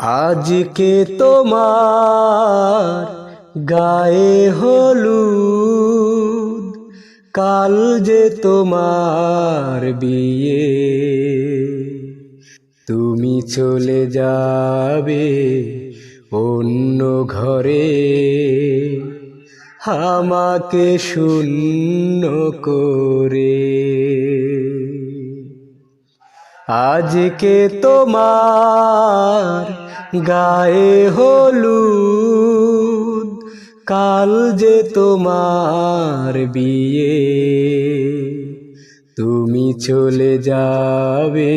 আজকে তোমার গায়ে হলুদ, কাল যে তোমার বিয়ে। তুমি চলে যাবে অন্য ঘরে, আমাকে শূন্য করে। আজকে তোমার গায়ে হলুদ, কাল যে তোমার বিয়ে। তুমি চলে যাবে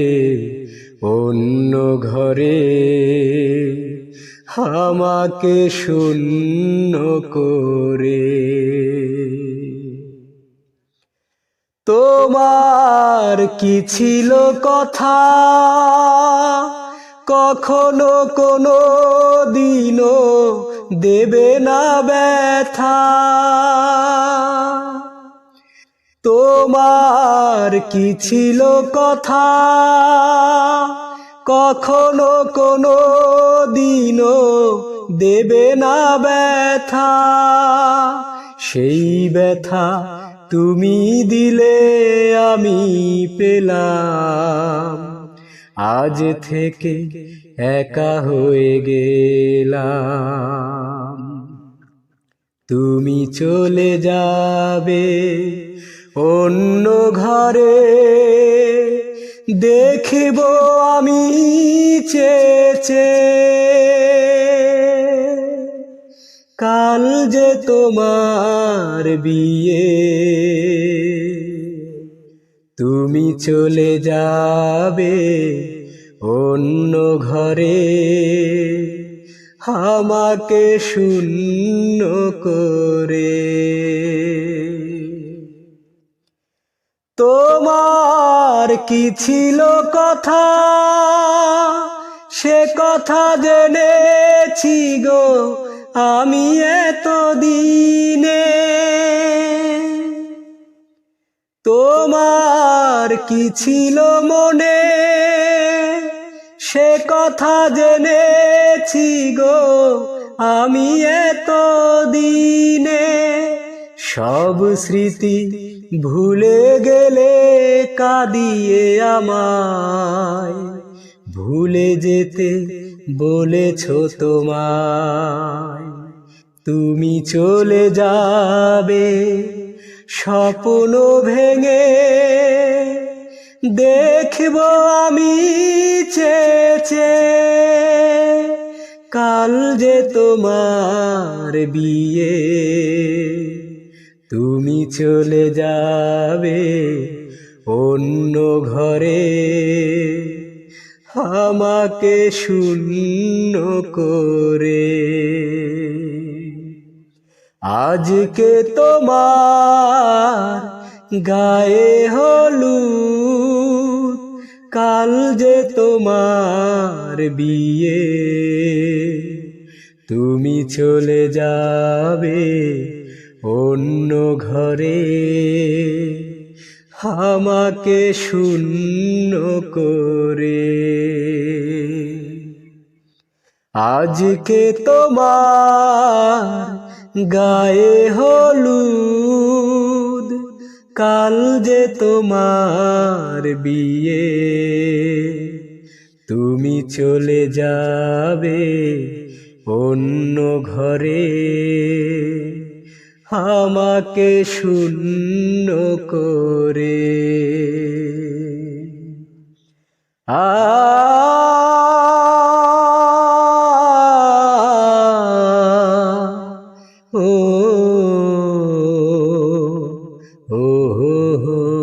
অন্য ঘরে, আমাকে শূন্য করে। তোমার কি ছিল কথা? কখনো কোনো দিনও দেবে না ব্যথা। তোমার কি ছিল কথা? কখনো কোনো দিনও দেবে না ব্যথা। সেই ব্যথা তুমি দিলে আমি পেলাম। আজ থেকে একা হয়ে গেলাম। তুমি চলে যাবে অন্য ঘরে। দেখব আমি চেচে। কাল যে তোমার বিয়ে। তুমি চলে যাবে অন্য ঘরে। আমাকে শূন্য করে। তোমার কি ছিল কথা? সে কথা জেনেছি গো আমি এত তোমার কি ছিল মনে? সে কথা জেনেছি গো আমি এত দিনে সব স্মৃতি ভুলে গেলে কাঁদিয়ে আমায়। ভুলে যেতে বলেছ তোমায়। তুমি চলে যাবে। স্বপ্ন ভেঙে দেখব আমি চেচে। কাল যে তোমার বিয়ে, তুমি চলে যাবে অন্য ঘরে। আমাকে শূন্য করে আজকে তোমার গায়ে হলুদ, কাল যে তোমার বিয়ে। তুমি চলে যাবে অন্য ঘরে, আমাকে শূন্য করে। আজকে তোমার গায়ে হলুদ, কাল যে তোমার বিয়ে। তুমি চলে যাবে অন্য ঘরে। আমাকে শূন্য করে। আ oh.